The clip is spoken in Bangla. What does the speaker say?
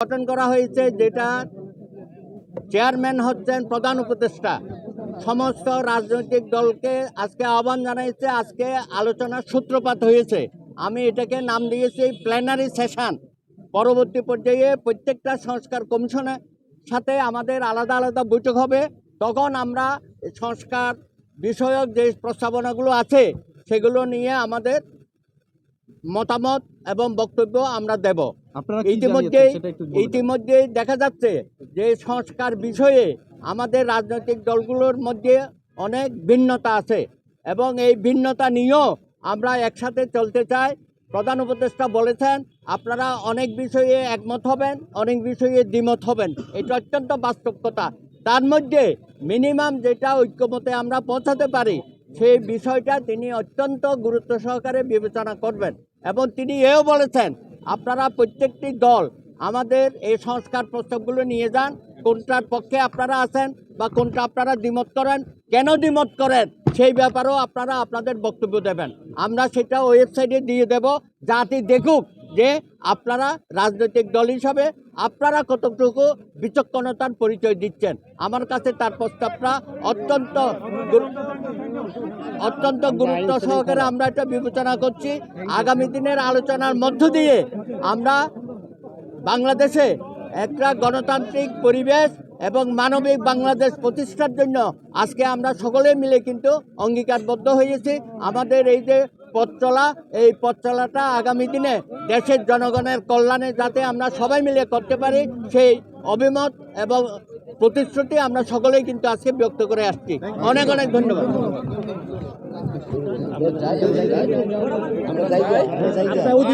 গঠন করা হয়েছে যেটা চেয়ারম্যান হচ্ছেন প্রধান উপদেষ্টা। সমস্ত রাজনৈতিক দলকে আজকে আহ্বান জানাইছে, আজকে আলোচনার সূত্রপাত হয়েছে। আমি এটাকে নাম দিয়েছি প্ল্যানারি সেশন পরবর্তী পর্যায়ে প্রত্যেকটা সংস্কার কমিশনের সাথে আমাদের আলাদা আলাদা বৈঠক হবে। তখন আমরা সংস্কার বিষয়ক যে প্রস্তাবনাগুলো আছে, সেগুলো নিয়ে আমাদের মতামত এবং বক্তব্য আমরা দেব। ইতিমধ্যে। ইতিমধ্যে দেখা যাচ্ছে যে সংস্কার বিষয়ে আমাদের রাজনৈতিক দলগুলোর মধ্যে অনেক ভিন্নতা আছে এবং এই ভিন্নতা নিয়েও আমরা একসাথে চলতে চাই। প্রধান উপদেষ্টা বলেছেন আপনারা অনেক বিষয়ে একমত হবেন অনেক বিষয়ে দ্বিমত হবেন। এটা অত্যন্ত বাস্তব কথা। তার মধ্যে মিনিমাম যেটা ঐক্যমতে আমরা পৌঁছাতে পারি সেই বিষয়টা তিনি অত্যন্ত গুরুত্ব সহকারে বিবেচনা করবেন এবং তিনি এও বলেছেন, আপনারা প্রত্যেকটি দল আমাদের এই সংস্কার প্রস্তাবগুলো নিয়ে যান, কোনটার পক্ষে আপনারা আছেন বা কোনটা আপনারা দ্বিমত করেন, কেন দ্বিমত করেন, সেই ব্যাপারেও আপনারা আপনাদের বক্তব্য দেবেন। আমরা সেটা ওয়েবসাইটে দিয়ে দেব, যাতে দেখুক যে আপনারা রাজনৈতিক দল হিসাবে আপনারা কতটুকু বিচক্ষণতার পরিচয় দিচ্ছেন। আমার কাছে তার প্রস্তাবটা অত্যন্ত অত্যন্ত গুরুত্ব সহকারে আমরা এটা বিবেচনা করছি। আগামী দিনের আলোচনার মধ্য দিয়ে আমরা বাংলাদেশে একটা গণতান্ত্রিক পরিবেশ এবং মানবিক বাংলাদেশ প্রতিষ্ঠার জন্য আজকে আমরা সকলে মিলে কিন্তু অঙ্গীকারবদ্ধ হয়েছি। আমাদের এই যে পথ চলা, এই পথ চলাটা আগামী দিনে দেশের জনগণের কল্যাণে যাতে আমরা সবাই মিলে করতে পারি, সেই অভিমত এবং প্রতিশ্রুতি আমরা সকলেই কিন্তু আজকে ব্যক্ত করে আসছি। অনেক অনেক ধন্যবাদ।